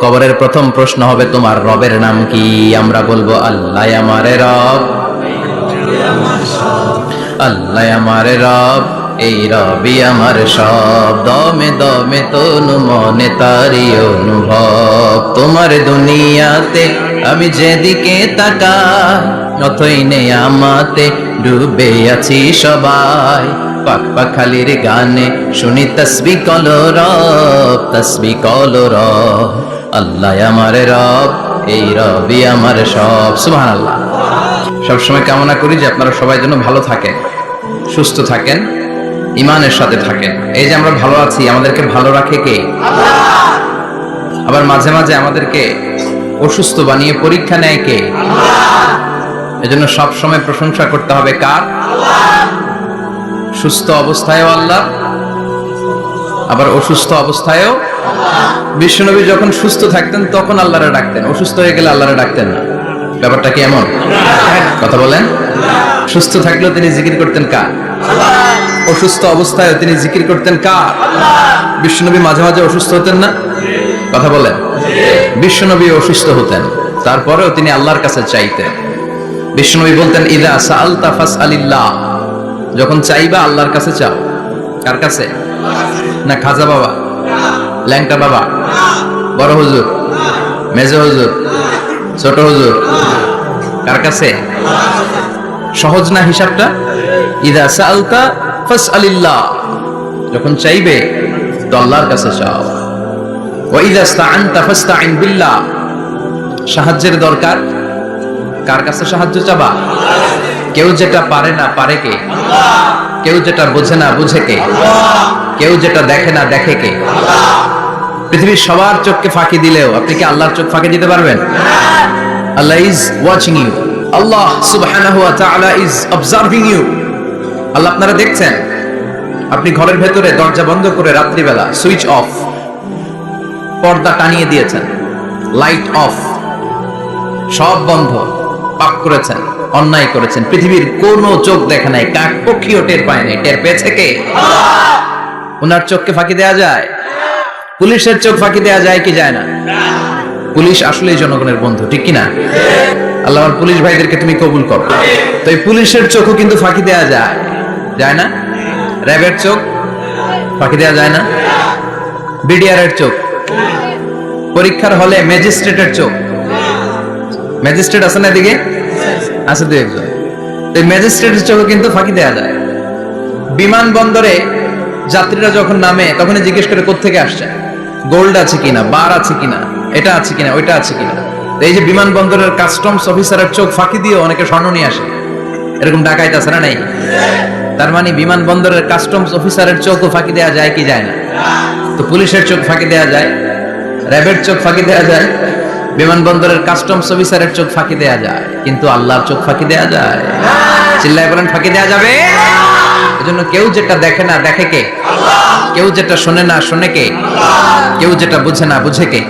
কবরের প্রথম প্রশ্ন হবে তোমার রবের নাম কি? আমরা বলব, আল্লাহ আমারে রব। আল্লাহ আমারে রব। এই রবি আমার সব। দমে দমে তনু মনে তারি অনুভব। তোমার দুনিয়াতে আমি যেদিকে তাকাই অথই নেই আমাতে ডুবে আছি সবাই। পাক পাখালির গানে শুনি, তসবি কল রব, তসবি কল রব। আল্লাহ আমার রব, এই রবি আমার সব। সুবহান আল্লাহ সবসময় কামনা করি যে আপনারা সবাই যেন ভালো থাকেন, সুস্থ থাকেন ইমানের সাথে থাকেন। এই যে আমরা ভালো আছি, আমাদেরকে ভালো রাখে কে? আবার মাঝে মাঝে আমাদেরকে অসুস্থ বানিয়ে পরীক্ষা নেয় কে? এজন্য সব সময় প্রশংসা করতে হবে কার? সুস্থ অবস্থায়ও আল্লাহ, আবার অসুস্থ অবস্থায়ও বিশ্বনবী যখন সুস্থ থাকতেন, তখন আল্লাহরে ডাকতেন। অসুস্থ হয়ে গেলে আল্লাহরে ডাকতেন না। ব্যাপারটা কি এমন? কথা বলেন। সুস্থ থাকলেও তিনি জিকির করতেন কার? অসুস্থ অবস্থায় তিনি জিকির করতেন কার? বিশ্বনবী মাঝে মাঝে অসুস্থ হতেন না? কথা বলেন। বিশ্বনবী অসুস্থ হতেন। তারপরেও তিনি আল্লাহর কাছে চাইতেন। বিশ্বনবী বলতেন, ইদা সাআলতা ফাসআলিল্লাহ। যখন চাইবা আল্লাহর কাছে চাও। কার কাছে? না খাজা বাবা? ল্যাংটা বাবা, বড় হুজুর, মেজ হুজুর, ছোট হুজুর, কার কাছে? সহজ না হিসাবটা? ইদা সালতা ফাস আলিল্লাহ যখন চাইবে তো আল্লাহর কাছে চাও। ওয়া ইদা ইসতাআনতা ফাসতাইন বিল্লাহ, সাহায্যের দরকার? কার কাছে সাহায্য চাবা? কেউ যেটা পারে না পারে কে? কেউ যেটা বোঝে না বুঝে কে? কেউ যেটা দেখে না দেখে কে? পৃথিবীর সবার চোখকে ফাঁকি দিলেও আপনি কি আল্লাহর চোখ ফাঁকি দিতে পারবেন? Allah is watching you Allah সুবহানাহু ওয়া তাআলা ইজ অবজার্ভিং ইউ আল্লাহ আপনারা দেখছেন? আপনি ঘরের ভেতরে দরজা বন্ধ করে রাত্রিবেলা সুইচ অফ পর্দা টানিয়ে দিয়েছেন লাইট অফ সব বন্ধ, পাক করেছেন, অন্যায় করেছেন। পৃথিবীর কোনো চোখ দেখে নাই কাক পক্ষীও টের পায় নাই। টের পেয়েছে কে? ওনার চোখকে ফাঁকি দেয়া যায়? পুলিশের চোখ ফাঁকি দেওয়া যায় কি যায় না? পুলিশ আসলেই জনগণের বন্ধু, ঠিক কি না আল্লাহ আমার পুলিশ ভাইদেরকে তুমি কবুল করো। তো এই পুলিশের চোখও কিন্তু ফাঁকি দেয়া যায়। যায় না? র্যাবের চোখ ফাঁকি দেয়া যায় না? বিডিআর এর চোখ। পরীক্ষার হলে ম্যাজিস্ট্রেটের চোখ। ম্যাজিস্ট্রেট আছে না এদিকে? আছে দু একজন। তো ম্যাজিস্ট্রেটের চোখও কিন্তু ফাঁকি দেওয়া যায়। বিমানবন্দরে যাত্রীরা যখন নামে, তখনই জিজ্ঞেস করে কোত্থেকে আসছে? গোল্ড আছে কিনা বার আছে কিনা, এটা আছে কিনা, ওইটা আছে কিনা। এই যে বিমানবন্দরের কাস্টমস অফিসারের চোখ ফাঁকি দিয়ে অনেকে স্বর্ণ নিয়ে আসে। এরকম ডাকাইতে আছে না নাই? তার মানে বিমানবন্দরের কাস্টমস অফিসারের চোখও ফাঁকি দেওয়া যায় কি যায় না? তো পুলিশের চোখ ফাঁকি দেওয়া যায়, র্যাবের চোখ ফাঁকি দেওয়া যায়, বিমানবন্দরের কাস্টমস অফিসারের চোখ ফাঁকি দেওয়া যায়। কিন্তু আল্লাহর চোখ ফাঁকি দেওয়া যায়। চিল্লায় বলেন, ফাঁকি দেওয়া যাবে? এজন্য কেউ যেটা দেখে না, দেখে কে? কেউ যেটা শোনে না শোনে কে? কেউ যেটা বুঝে না বুঝে কে?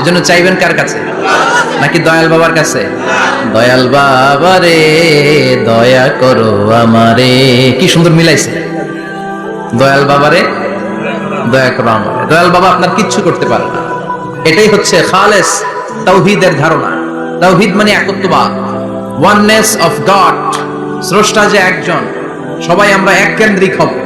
এজন্য চাইবেন কার কাছে? নাকি দয়াল বাবার কাছে? দয়াল বাবা রে দয়া করো আমারে। কি সুন্দর মিলাইছে। দয়াল বাবারে দয়া করো আমারে। দয়াল বাবা আপনার কিচ্ছু করতে পারে না। এটাই হচ্ছে খালেস তাওহীদের ধারণা। তাওহীদ মানে একত্ববাদ। ওয়াননেস অফ গড স্রষ্টা যে একজন সবাই আমরা এক কেন্দ্রিক হব।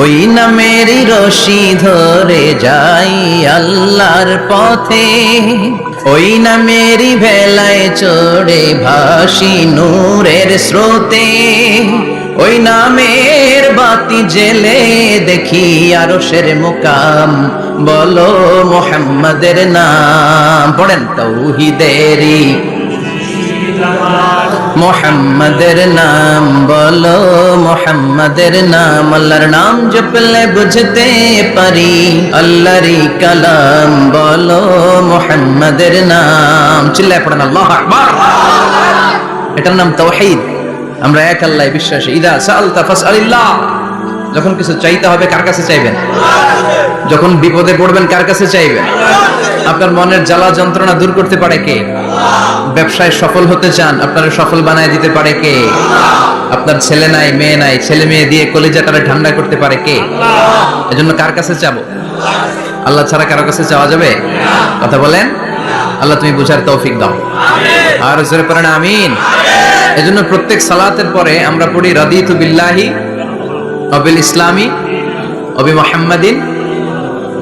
ওই নামেরই রশি ধরে যাই আল্লাহর পথে। ওই নামেরই ভেলায় চড়ে ভাসি নূরের স্রোতে। ওই নামের বাতি জেলে দেখি আরও সের মুকাম, বলো মোহাম্মদের নাম, পড়েন তৌহিদেরি মোহাম্মদের নাম বলো, মোহাম্মদের নাম আল্লাহর নাম জপলে বুঝতে পারি। আল্লাহরই কালাম বলো, মোহাম্মদের নাম। চিল্লায় পড়েন, আল্লাহ এটার নাম তাওহীদ। আমরা এক আল্লাহ বিশ্বাসী। ইদা সাআলতা ফাসআলিল্লাহ। যখন কিছু চাইতে হবে, কার কাছে চাইবেন? যখন বিপদে পড়বেন, কার কাছে চাইবেন? আপনার মনের জ্বালা যন্ত্রণা দূর করতে পারে কে? ব্যবসায় সফল হতে চান, আপনারা সফল বানায় দিতে পারে কে? আপনার ছেলে নাই, মেয়ে নাই, ছেলে মেয়ে দিয়ে কলেজাটারে ঠান্ডা করতে পারে কে? এজন্য কার কাছে চাবো আল্লাহ ছাড়া কারও কাছে যাওয়া যাবে? কথা বলেন? আল্লাহ তুমি বুঝার তৌফিক দাও। আর জোরে পড়েন, আমিন। এজন্য প্রত্যেক সালাতের পরে আমরা পড়ি, রাদিতু বিল্লাহি অবিল ইসলামী অবি মোহাম্মদিন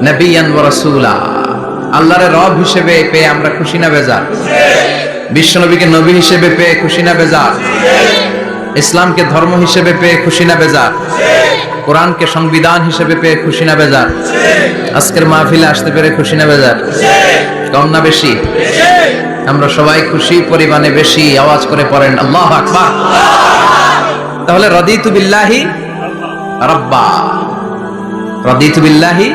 নবিয়ান ওয়া রাসূলা। আল্লাহর রব হিসেবে পেয়ে আমরা খুশি না বেজার? বিশ্বনবীকে নবী হিসেবে পেয়ে খুশি না বেজার? ইসলামকে ধর্ম হিসেবে পেয়ে খুশি না বেজার? কোরআনকে সংবিধান হিসেবে পেয়ে খুশি না বেজার? আজকের মাহফিলে আসতে পেরে খুশি না বেজার? কম না বেশি? আমরা সবাই খুশি, পরিমাণে বেশি, আওয়াজ করে পড়েন, আল্লাহ আকবার। তাহলে রদিতু বিল্লাহি রব্বা। রদিতু বিল্লাহি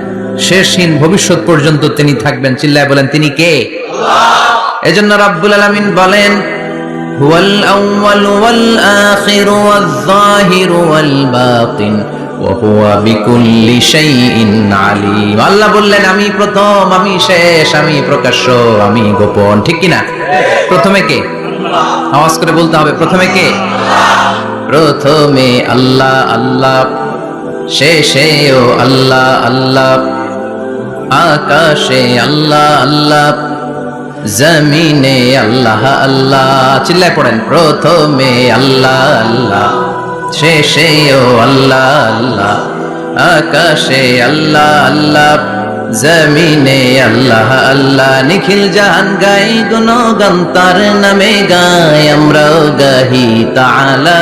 শেষহীন ভবিষ্যৎ পর্যন্ত তিনি থাকবেন। চিল্লায় বলেন তিনি কে? এজন্য রাব্বুল আলামিন বলেন হুয়াল আউয়াল ওয়াল আখির ওয়াল যাহির ওয়াল বাতিন হুয়া আল্লাহ বললেন আমি প্রথম আমি শেষ আমি প্রকাশ্য আমি গোপন। ঠিক কি না প্রথমে কে? আওয়াজ করে বলতে হবে প্রথমে কে? প্রথমে আল্লাহ আল্লাহ শেষেও আল্লাহ আল্লাহ। আকাশে আল্লাহ আল্লাহ। জমিনে আল্লাহ আল্লাহ। চিল্লায় পড়েন, প্রথমে আল্লাহ আল্লাহ। শেষেও আল্লাহ আল্লাহ। আকাশে আল্লাহ আল্লাহ। জমিনে আল্লাহ আল্লাহ। নিখিল জাহান গাই গুণ গন্তার নামে গাই। আমরাও গাহি তালা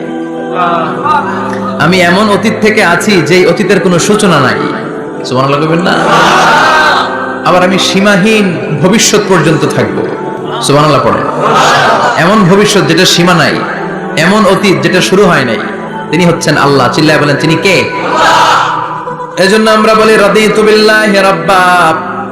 আমি এমন অতীত থেকে আছি যে অতীতের কোনো সূচনা নাই। সুবহানাল্লাহ কইবেন না? আবার আমি সীমাহীন ভবিষ্যৎ পর্যন্ত থাকব। সুবহানাল্লাহ পড়ে এমন ভবিষ্যৎ যেটা সীমা নাই, এমন অতীত যেটা শুরু হয় নাই, তিনি হচ্ছেন আল্লাহ। চিল্লায় বলেন, তিনি কে? এজন্য আমরা বলি, রাদিতু বিল্লাহি রাব্বা।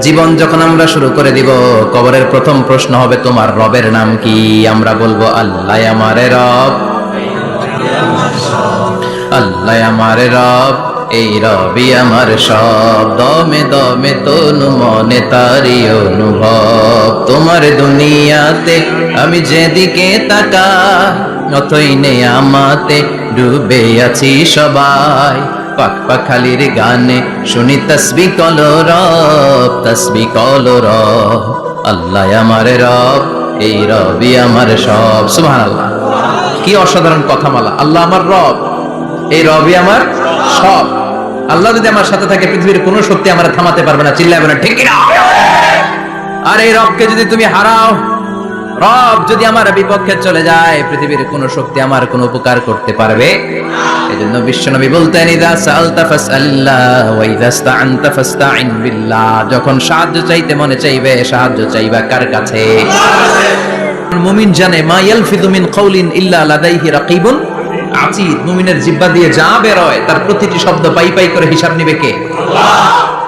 জীবন যখন আমরা শুরু করে দিব, কবরের প্রথম প্রশ্ন হবে, তোমার রবের নাম কি? আমরা বলব, আল্লাহ আমারে রব। আল্লাহ আমারে রব। এই রবি আমার সব। দমে দমে তনু মনে তারি অনুভব। তোমার দুনিয়াতে আমি যেদিকে তাকা অতই নে আমাতে ডুবে আছি সবাই। পাক পাখালির গানে শুনি তসবি কল রব, তসবি কল আল্লাহ আমার রব, এই রবি আমার সব। সুবহানাল্লাহ। কি অসাধারণ কথা মালা আল্লাহ আমার রব, এই রবি আমার সব। আল্লাহ যদি আমার সাথে থাকে, পৃথিবীর কোনো শক্তি আমার থামাতে পারবে না। চিল্লাবে না ঠিক আর এই রবকে যদি তুমি হারাও রব যদি আমার বিপক্ষে চলে যায় পৃথিবীর কোনো শক্তি আমার কোনো উপকার করতে পারবে? এজন্য বিশ্বনবী বলতেন ইদা সালতা ফাসআলিল্লাহ ওয়া ইদা ইসতাআনতা ফাসতাইন বিল্লাহ। যখন সাহায্য চাইতে মনে চাইবে সাহায্য চাইবা কার কাছে? মুমিন জানে মা ইয়ালফিযু মিন কাউলিন ইল্লা লাদাইহি রাকিবুন আচির মুমিনের জিব্বা দিয়ে যা বের হয় তার প্রতিটি শব্দ পাই পাই করে হিসাব নিবে কে?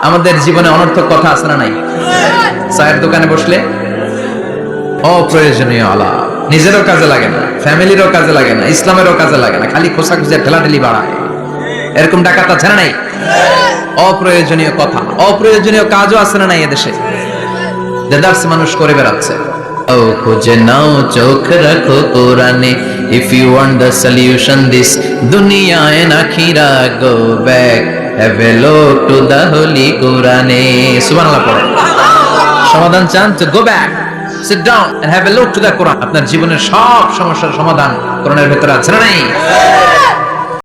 আমাদের জীবনে অনর্থক কথা আছে না নাই? চায়ের দোকানে বসলে অপ্রয়োজনীয় আলাপ নিজেরও কাজে লাগে না, ফ্যামিলিরও কাজে লাগে না, ইসলামেরও কাজে লাগে না, খালি খোসা খুঁজে ঠেলাঠেলি বাড়ায়। এরকম ডাকাত আছে না নাই? অপ্রয়োজনীয় কথা, অপ্রয়োজনীয় কাজও আছে না নাই এদেশে? দেদার্স মানুষ করে বেড়াচ্ছে। ও খুঁজে নাও, চোখ রাখো কোরআনে। If you want the solution this দুনিয়া and আখিরা go back have a look to the holy কোরআনে সুবহানাল্লাহ পড়ো। সমাধান চান go back sit down and have a look to the Quran আপনার জীবনের সব সমস্যার সমাধান কোরআনের ভেতরে আছে না নাই?